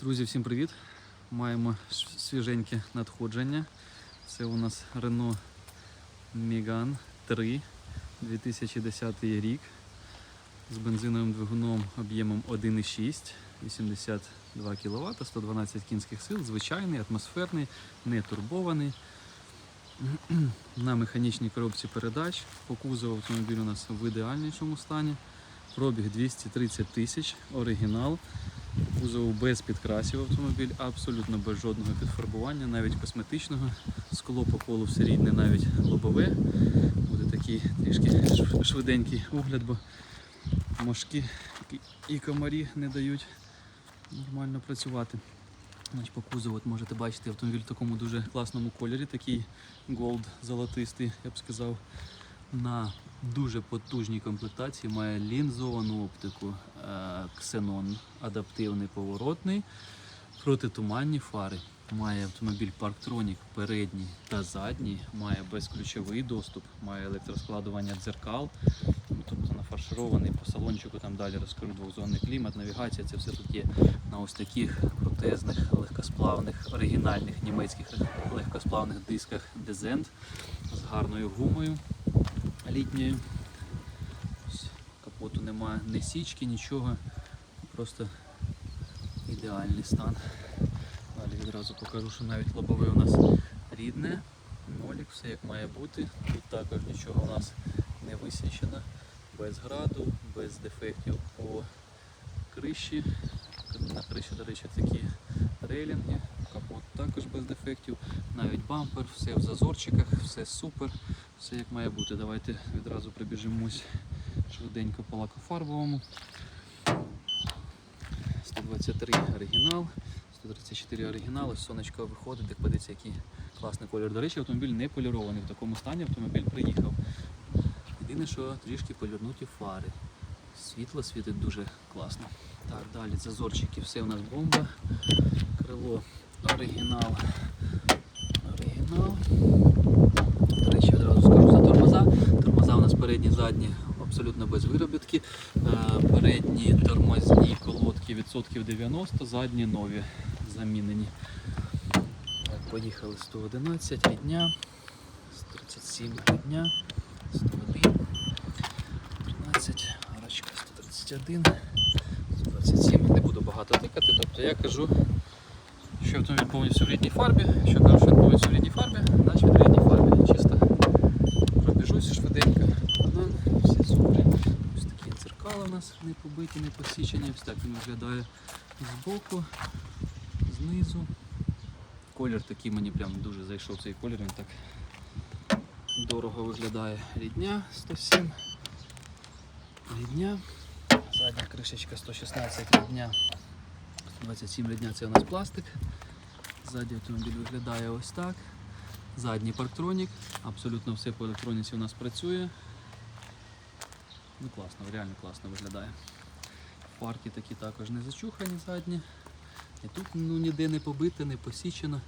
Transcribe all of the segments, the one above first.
Друзі, всім привіт! Маємо свіженьке надходження. Це у нас Renault Megane 3 2010 рік з бензиновим двигуном об'ємом 1,6, 82 кВт, 112 кінських сил, звичайний, атмосферний, не турбований. На механічній коробці передач. По кузову автомобіль у нас в ідеальнішому стані. Пробіг 230 тисяч, оригінал. Кузову без підкрасів автомобіль, абсолютно без жодного підфарбування, навіть косметичного. Скло по колу все рідне, навіть лобове. Буде такий трішки швиденький огляд, бо мошки і- комарі не дають нормально працювати. Значить, по кузову от можете бачити автомобіль в такому дуже класному кольорі, такий голд золотистий, я б сказав. На дуже потужній комплектації має лінзовану оптику, ксенон адаптивний поворотний, протитуманні фари. Має автомобіль Parktronic передній та задній, має безключовий доступ, має електроскладування дзеркал, ну, тобто нафарширований по салончику, там далі розкажу двохзонний клімат, навігація, це все тут є на ось таких крутезних, легкосплавних, оригінальних німецьких легкосплавних дисках Дезент з гарною гумою літньою. Капоту немає ні січки, нічого. Просто ідеальний стан. Далі відразу покажу, що навіть лобове у нас рідне. Нолік, все як має бути. Тут також нічого у нас не висічено. Без граду, без дефектів по криші. На криші, до речі, такі рейлінги. Капот також без дефектів. Навіть бампер, все в зазорчиках, все супер, все як має бути. Давайте відразу прибіжимось швиденько по лакофарбовому. 123 оригінал, 134 оригінал, ось сонечко виходить, як подивіться, який класний колір. До речі, автомобіль не полірований. В такому стані автомобіль приїхав. Єдине, що трішки полірнуті фари. Світло світить дуже класно. Так, далі зазорчики, все у нас бомба. Крило оригінал. Оригінал. До речі, одразу скажу за тормоза. Тормоза у нас передні, задні, абсолютно без виробітки. Е, Передні тормозні колодки відсотків 90, задні нові замінені. Поїхали 111 рідня, 137 рідня, 101, 13, арочка 131, 127. Не буду багато тикати, тобто я кажу, що автомобіль повністю в рідній фарбі, що кажу, що повністю в рідній фарбі, значить в рідній фарбі. Чисто пробіжусь швиденько. Банан, все супер. Ось такі дзеркала у нас не посічені. Ось так він виглядає збоку, знизу. Колір такий мені прям дуже зайшов цей колір, він так дорого виглядає. Рідня 107. Рідня. Задня кришечка 116 рідня. 127 рідня це у нас пластик. Ззаді автомобіль виглядає ось так. Задній парктронік. Абсолютно все по електроніці у нас працює. Ну класно, реально класно виглядає. Парки такі також не зачухані задні. І тут ну, ніде не побите, не посічено.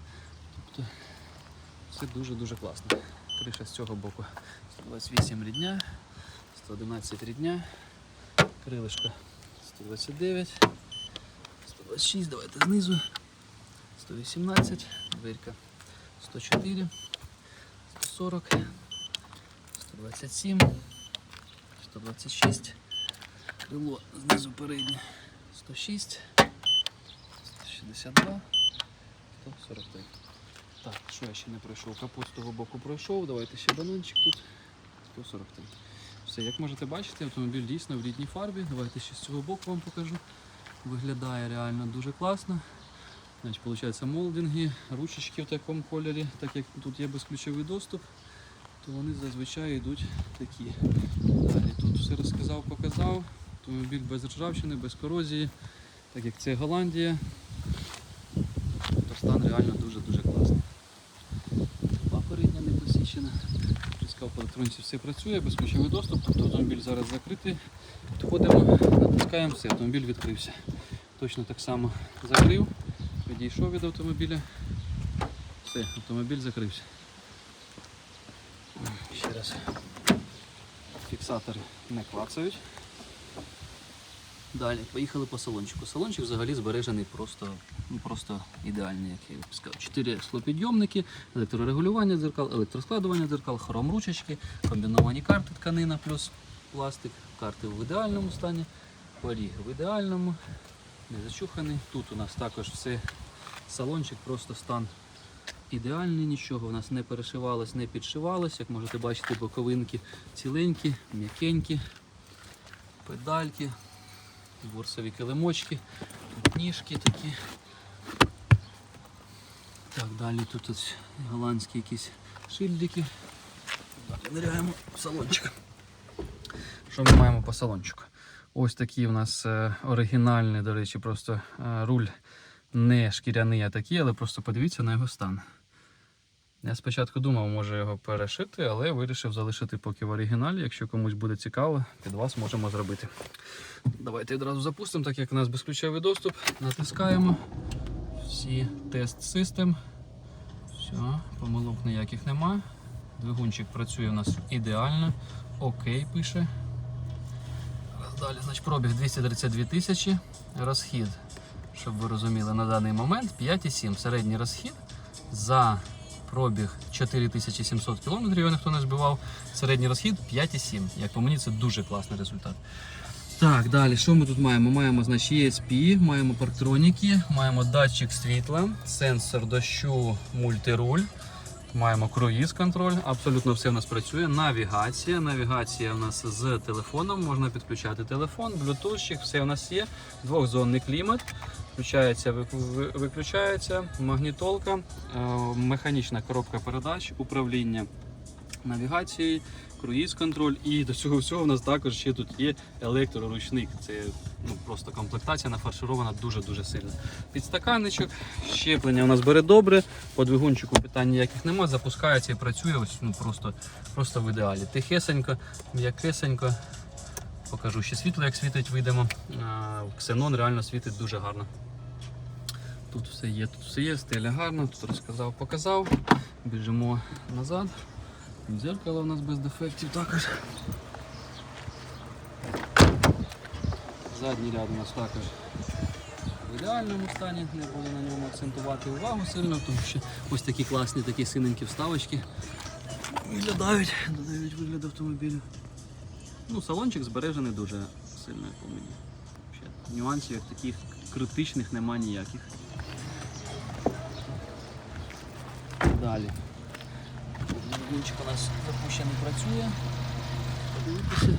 Тобто все дуже-дуже класно. Криша з цього боку 128 рідня, 111 рідня, крилишко 129, 126, давайте знизу, 118, дверка 104, 140, 127, 126, крило знизу переднє 106, 162, 143. Так, що я ще не пройшов? Капот з того боку пройшов. Давайте ще бананчик тут. 143. Все, як можете бачити, автомобіль дійсно в рідній фарбі. Давайте ще з цього боку вам покажу. Виглядає реально дуже класно. Значить, виходить, молдинги, ручечки в такому кольорі, так як тут є безключовий доступ, то вони зазвичай йдуть такі. Далі тут все розказав, показав. Автомобіль без ржавчини, без корозії, так як це Голландія, то стан реально дуже-дуже класний. Передня не посічена. Сказав, по електроніці все працює, безключовий доступ, тобто автомобіль зараз закритий. Підходимо, натискаємо все, автомобіль відкрився. Точно так само закрив, відійшов від автомобіля. Все, автомобіль закрився. Ще раз. Фіксатори не клацають. Далі, поїхали по салончику. Салончик взагалі збережений просто, ну, просто ідеальний, як я сказав. Чотири склопідйомники, електрорегулювання дзеркал, електроскладування дзеркал, хром ручечки, комбіновані карти, тканина плюс пластик, карти в ідеальному стані, поріг в ідеальному, не зачуханий. Тут у нас також все салончик, просто стан ідеальний, нічого у нас не перешивалось, не підшивалось. Як можете бачити, боковинки ціленькі, м'якенькі, педальки, борсові килимочки, тут ніжки такі. Так, далі тут ось голландські якісь шильдики. Далі ниряємо в салончик. Що ми маємо по салончику? Ось такий у нас е, оригінальний, до речі, просто е, руль не шкіряний, а такий, але просто подивіться на його стан. Я спочатку думав, може його перешити, але вирішив залишити поки в оригіналі. Якщо комусь буде цікаво, під вас можемо зробити. Давайте одразу запустимо, так як у нас безключовий доступ. Натискаємо. Всі тест систем. Все, помилок ніяких нема. Двигунчик працює у нас ідеально. Окей, пише. Далі, значить, пробіг 232 тисячі. Розхід, щоб ви розуміли, на даний момент 5,7. Середній розхід за пробіг 4700 км, його ніхто не збивав. Середній розхід 5,7. Як по мені, це дуже класний результат. Так, далі, що ми тут маємо? Маємо значить, ESP, маємо парктроніки, маємо датчик світла, сенсор дощу, мультируль. Маємо круїз контроль, абсолютно все в нас працює. Навігація. Навігація у нас з телефоном, можна підключати телефон, блютузчик, все у нас є. Двохзонний клімат. Включається, ви- ви- виключається, магнітолка, е, механічна коробка передач, управління навігацією, круїз контроль. І до цього всього у нас також ще тут є електроручник. Це ну, просто комплектація нафарширована дуже-дуже сильно. Підстаканничок, щеплення у нас бере добре, по двигунчику питань ніяких нема, запускається і працює ось, ну, просто, просто в ідеалі. Тихесенько, м'якесенько. Покажу ще світло, як світить, вийдемо. Ксенон реально світить дуже гарно. Тут все є, тут все є, стеля гарна, тут розказав, показав. Біжимо назад. Дзеркало у нас без дефектів також. Задній ряд у нас також в ідеальному стані, не буду на ньому акцентувати увагу сильно, тому що ось такі класні такі синенькі вставочки виглядають, додають вигляд автомобілю. Ну, салончик збережений дуже сильно, як по мені. Ще Нюансів таких критичних нема ніяких. Далі. Двигунчик у нас запущений працює. Подивитися,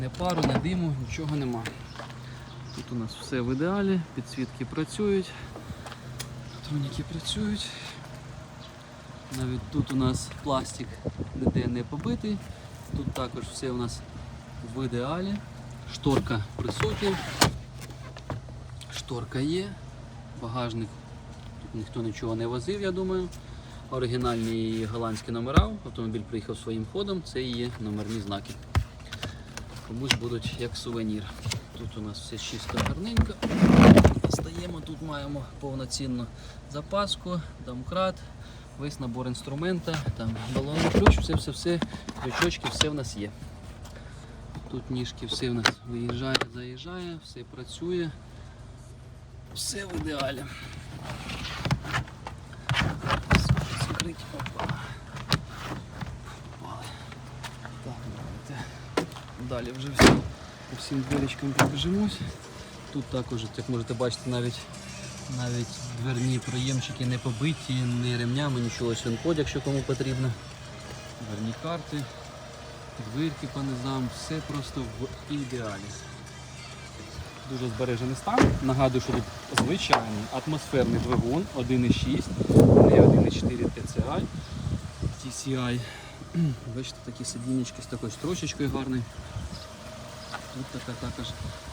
не пару, не диму, нічого нема. Тут у нас все в ідеалі, підсвітки працюють, троніки працюють. Навіть тут у нас пластик ніде не побитий. Тут також все у нас в ідеалі. Шторка присутня. Шторка є. Багажник. Тут ніхто нічого не возив, я думаю. Оригінальні голландські номера. Автомобіль приїхав своїм ходом. Це і є номерні знаки. Комусь будуть як сувенір. Тут у нас все чисто гарненько. Достаємо, тут маємо повноцінну запаску, домкрат, весь набор інструмента, там балонний ключ, все-все-все, крючочки, все в нас є. Тут ніжки все в нас виїжджає, заїжджає, все працює. Все в ідеалі. Закрить, опа. Попали. Так, давайте. Далі вже по всім дверечкам пробіжимось. Тут також, як можете бачити, навіть навіть дверні проємчики не побиті, ні ремнями, нічого ось він код, якщо кому потрібно. Дверні карти, дверки по низам, все просто в ідеалі. Дуже збережений стан. Нагадую, що тут звичайний атмосферний двигун 1.6, не 1.4 TCI. TCI. Бачите, такі сидінечки з такою строчечкою гарною. Тут така також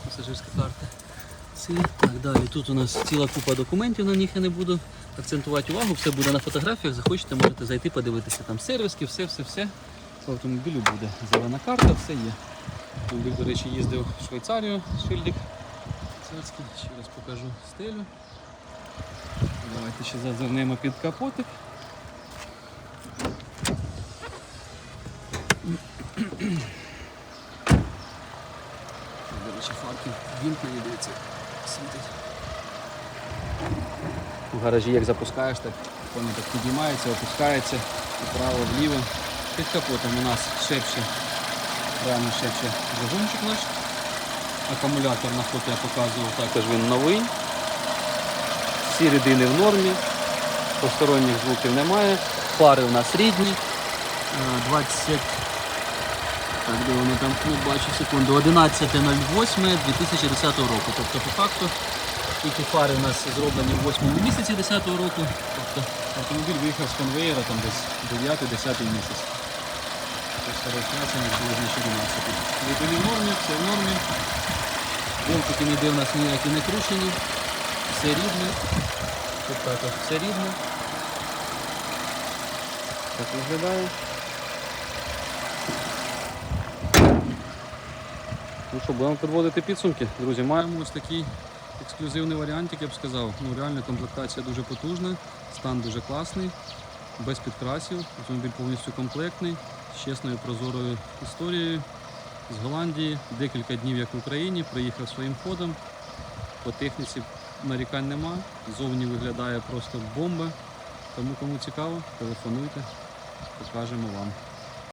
пасажирська карта. Це так далі. Тут у нас ціла купа документів, на них я не буду акцентувати увагу, все буде на фотографіях. Захочете, можете зайти, подивитися. Там сервіски, все, По автомобілю буде. Зелена карта, все є. Автомобіль, до речі, їздив в Швейцарію, шильдик царський. Ще раз покажу стелю. Давайте ще зазирнемо під капотик. До речі, фарки вімкнені, дивіться, світить. У гаражі як запускаєш, так воно так підіймається, опускається вправо, вліво. Під капотом у нас шепче, реально шепче двигунчик наш. Акумулятор на фото я показував, також він новий. Всі рідини в нормі, посторонніх звуків немає. Фари у нас рідні. Е, 20. Так, де воно там не бачу секунду. 11.08.2010 року. Тобто, по факту, тільки фари у нас зроблені в 8 місяці 10 року. Тобто автомобіль виїхав з конвеєра там десь 9-10 місяць. Тобто реєстрація у нас 11. Нормі, все в нормі. Болтики ніде в нас ніякі не кручені. Все рідне. Тут також все рідне. Так виглядає. Ну що, будемо підводити підсумки. Друзі, маємо ось такий ексклюзивний варіантик, я б сказав. Ну, реально комплектація дуже потужна, стан дуже класний, без підкрасів. Автомобіль повністю комплектний, з чесною прозорою історією. З Голландії, декілька днів як в Україні, приїхав своїм ходом. По техніці нарікань нема. Зовні виглядає просто бомба. Тому кому цікаво, телефонуйте, покажемо вам.